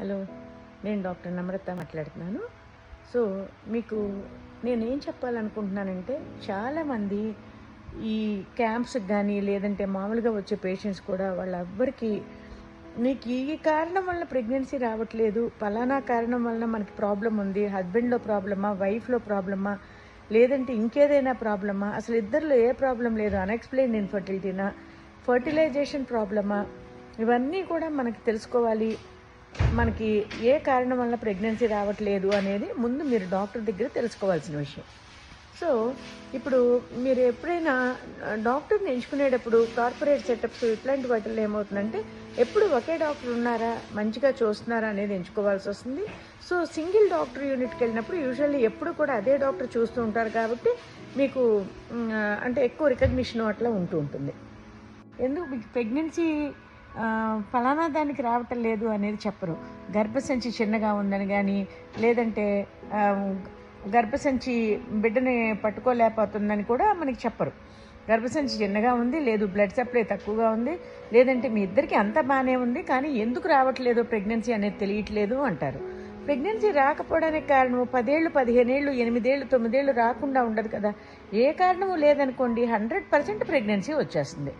Hello నేను doctor నమ్రత మాట్లాడుతున్నాను. So మీకు నేను ఏం చెప్పాలనుకుంటున్నానంటే చాలామంది ఈ క్యాంప్స్కి కానీ లేదంటే మామూలుగా వచ్చే పేషెంట్స్ కూడా వాళ్ళెవ్వరికి నీకు ఈ కారణం వల్ల ప్రెగ్నెన్సీ రావట్లేదు పలానా కారణం వలన మనకి ప్రాబ్లం ఉంది హస్బెండ్లో ప్రాబ్లమా వైఫ్లో ప్రాబ్లమా లేదంటే ఇంకేదైనా ప్రాబ్లమా అసలు ఇద్దరిలో ఏ ప్రాబ్లం లేదు అన్ఎక్స్ప్లెయిన్ ఇన్ఫర్టిలిటీనా ఫర్టిలైజేషన్ ప్రాబ్లమా ఇవన్నీ కూడా మనకి తెలుసుకోవాలి. మనకి ఏ కారణం వల్ల ప్రెగ్నెన్సీ రావట్లేదు అనేది ముందు మీరు డాక్టర్ దగ్గర తెలుసుకోవాల్సిన విషయం. సో ఇప్పుడు మీరు ఎప్పుడైనా డాక్టర్ని ఎంచుకునేటప్పుడు కార్పొరేట్ సెటప్స్ ఇట్లాంటి వాటిల్లో ఏమవుతుందంటే ఎప్పుడు ఒకే డాక్టర్ ఉన్నారా మంచిగా చూస్తున్నారా అనేది ఎంచుకోవాల్సి వస్తుంది. సో సింగిల్ డాక్టర్ యూనిట్కి వెళ్ళినప్పుడు యూజువల్లీ ఎప్పుడు కూడా అదే డాక్టర్ చూస్తూ ఉంటారు కాబట్టి మీకు అంటే ఎక్కువ రికగ్నిషన్ అట్లా ఉంటూ ఉంటుంది. ఎందుకు? మీకు ప్రెగ్నెన్సీ ఫలానా దానికి రావటం లేదు అనేది చెప్పరు. గర్భసంచి చిన్నగా ఉందని కానీ లేదంటే గర్భసంచి బిడ్డని పట్టుకోలేకపోతుందని కూడా మనకి చెప్పరు. గర్భసంచి చిన్నగా ఉంది లేదు బ్లడ్ సప్లై తక్కువగా ఉంది లేదంటే మీ ఇద్దరికి అంతా బాగానే ఉంది కానీ ఎందుకు రావట్లేదు ప్రెగ్నెన్సీ అనేది తెలియట్లేదు అంటారు. ప్రెగ్నెన్సీ రాకపోవడానికి కారణం పదేళ్ళు పదిహేనేళ్ళు ఎనిమిదేళ్ళు తొమ్మిదేళ్ళు రాకుండా ఉండదు కదా. ఏ కారణము లేదనుకోండి హండ్రెడ్ పర్సెంట్ ప్రెగ్నెన్సీ వచ్చేస్తుంది.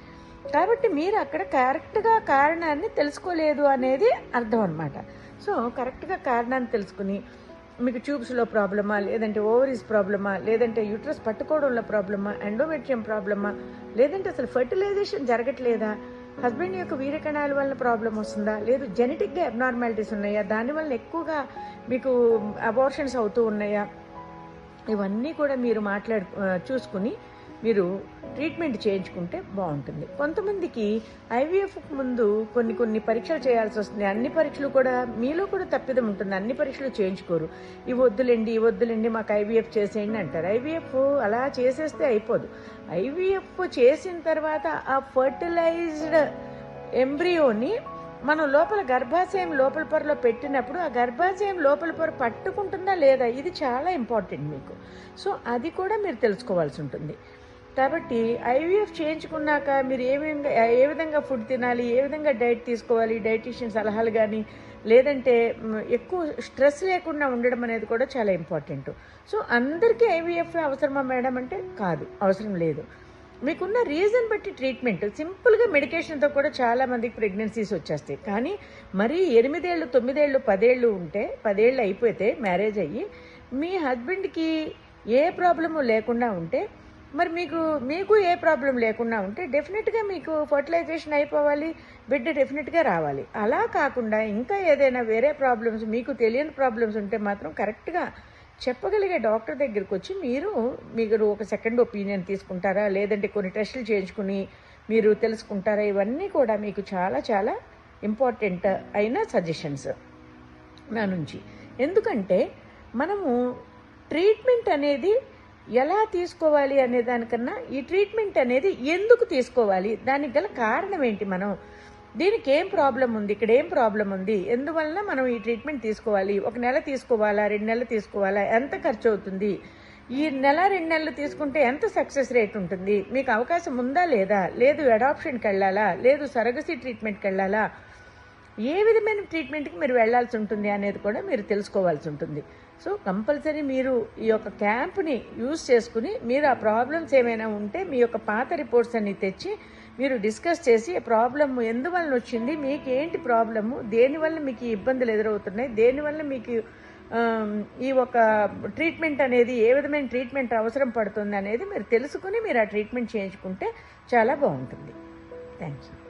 కాబట్టి మీరు అక్కడ కరెక్ట్గా కారణాన్ని తెలుసుకోలేదు అనేది అర్థం అనమాట సో కరెక్ట్గా కారణాన్ని తెలుసుకుని మీకు ట్యూబ్స్లో ప్రాబ్లమా లేదంటే ఓవరీస్ ప్రాబ్లమా లేదంటే యూట్రస్ పట్టుకోవడంలో ప్రాబ్లమా ఎండోమెట్రియం ప్రాబ్లమా లేదంటే అసలు ఫర్టిలైజేషన్ జరగట్లేదా? హస్బెండ్ యొక్క వీరకణాల వల్ల ప్రాబ్లం వస్తుందా? లేదు జెనెటిక్గా అబ్నార్మాలిటీస్ ఉన్నాయా? దానివల్ల ఎక్కువగా మీకు అబార్షన్స్ అవుతూ ఉన్నాయా? ఇవన్నీ కూడా మీరు మాట్లాడు చూసుకుని మీరు ట్రీట్మెంట్ చేయించుకుంటే బాగుంటుంది. కొంతమందికి ఐవీఎఫ్ ముందు కొన్ని కొన్ని పరీక్షలు చేయాల్సి వస్తుంది. అన్ని పరీక్షలు కూడా మీలో కూడా తప్పిదం ఉంటుంది. అన్ని పరీక్షలు చేయించుకోరు. ఇవి వద్దులేండి ఇవి వద్దులేండి మాకు ఐవీఎఫ్ చేసేయండి అంటారు. ఐవీఎఫ్ అలా చేసేస్తే అయిపోదు. ఐవీఎఫ్ చేసిన తర్వాత ఆ ఫర్టిలైజ్డ్ ఎంబ్రియోని మనం లోపల గర్భాశయం లోపల పొరలో పెట్టినప్పుడు ఆ గర్భాశయం లోపల పొర పట్టుకుంటుందా లేదా? ఇది చాలా ఇంపార్టెంట్ మీకు. సో అది కూడా మీరు తెలుసుకోవాల్సి ఉంటుంది. కాబట్టి ఐవీఎఫ్ చేయించుకున్నాక మీరు ఏమేమి ఏ విధంగా ఫుడ్ తినాలి ఏ విధంగా డైట్ తీసుకోవాలి డైటీషియన్ సలహాలు కానీ లేదంటే ఎక్కువ స్ట్రెస్ లేకుండా ఉండడం అనేది కూడా చాలా ఇంపార్టెంట్ సో అందరికీ ఐవీఎఫ్ అవసరమా మేడం అంటే కాదు అవసరం లేదు. మీకున్న రీజన్ బట్టి ట్రీట్మెంట్ సింపుల్గా మెడికేషన్తో కూడా చాలా మందికి ప్రెగ్నెన్సీస్ వచ్చేస్తాయి. కానీ మరీ ఎనిమిదేళ్ళు తొమ్మిదేళ్ళు పదేళ్ళు ఉంటే పదేళ్ళు అయిపోతే మ్యారేజ్ అయ్యి మీ హస్బెండ్కి ఏ ప్రాబ్లము లేకుండా ఉంటే మరి మీకు మీకు ఏ ప్రాబ్లం లేకుండా ఉంటే డెఫినెట్గా మీకు ఫర్టిలైజేషన్ అయిపోవాలి బిడ్డ డెఫినెట్గా రావాలి. అలా కాకుండా ఇంకా ఏదైనా వేరే ప్రాబ్లమ్స్ మీకు తెలియని ప్రాబ్లమ్స్ ఉంటే మాత్రం కరెక్ట్గా చెప్పగలిగే డాక్టర్ దగ్గరికి వచ్చి మీరు మీరు ఒక సెకండ్ ఒపీనియన్ తీసుకుంటారా? లేదంటే కొన్ని టెస్టులు చేయించుకుని మీరు తెలుసుకుంటారా? ఇవన్నీ కూడా మీకు చాలా చాలా ఇంపార్టెంట్ అయిన సజెషన్స్ నా నుంచి. ఎందుకంటే మనము ట్రీట్మెంట్ అనేది ఎలా తీసుకోవాలి అనే దానికన్నా ఈ ట్రీట్మెంట్ అనేది ఎందుకు తీసుకోవాలి? దానికి గల కారణం ఏంటి మనం? దీనికి ఏం ప్రాబ్లం ఉంది? ఇక్కడ ఏం ప్రాబ్లం ఉంది? ఎందువలన మనం ఈ ట్రీట్మెంట్ తీసుకోవాలి? ఒక నెల తీసుకోవాలా? రెండు నెలలు తీసుకోవాలా? ఎంత ఖర్చు అవుతుంది? ఈ నెల రెండు నెలలు తీసుకుంటే ఎంత సక్సెస్ రేట్ ఉంటుంది? మీకు అవకాశం ఉందా లేదా? లేదు అడాప్షన్కి వెళ్ళాలా లేదు సరగసి ట్రీట్మెంట్కి వెళ్ళాలా ఏ విధమైన ట్రీట్మెంట్కి మీరు వెళ్ళాల్సి ఉంటుంది అనేది కూడా మీరు తెలుసుకోవాల్సి ఉంటుంది. సో కంపల్సరీ మీరు ఈ యొక్క క్యాంప్ని యూజ్ చేసుకుని మీరు ఆ ప్రాబ్లమ్స్ ఏమైనా ఉంటే మీ యొక్క పాత రిపోర్ట్స్ అన్ని తెచ్చి మీరు డిస్కస్ చేసి ఆ ప్రాబ్లమ్ ఎందువలన వచ్చింది మీకు ఏంటి ప్రాబ్లము దేనివల్ల మీకు ఈ ఇబ్బందులు ఎదురవుతున్నాయి దేనివల్ల మీకు ఈ ఒక ట్రీట్మెంట్ అనేది ఏ విధమైన ట్రీట్మెంట్ అవసరం పడుతుంది అనేది మీరు తెలుసుకుని మీరు ఆ ట్రీట్మెంట్ చేయించుకుంటే చాలా బాగుంటుంది. Thank you.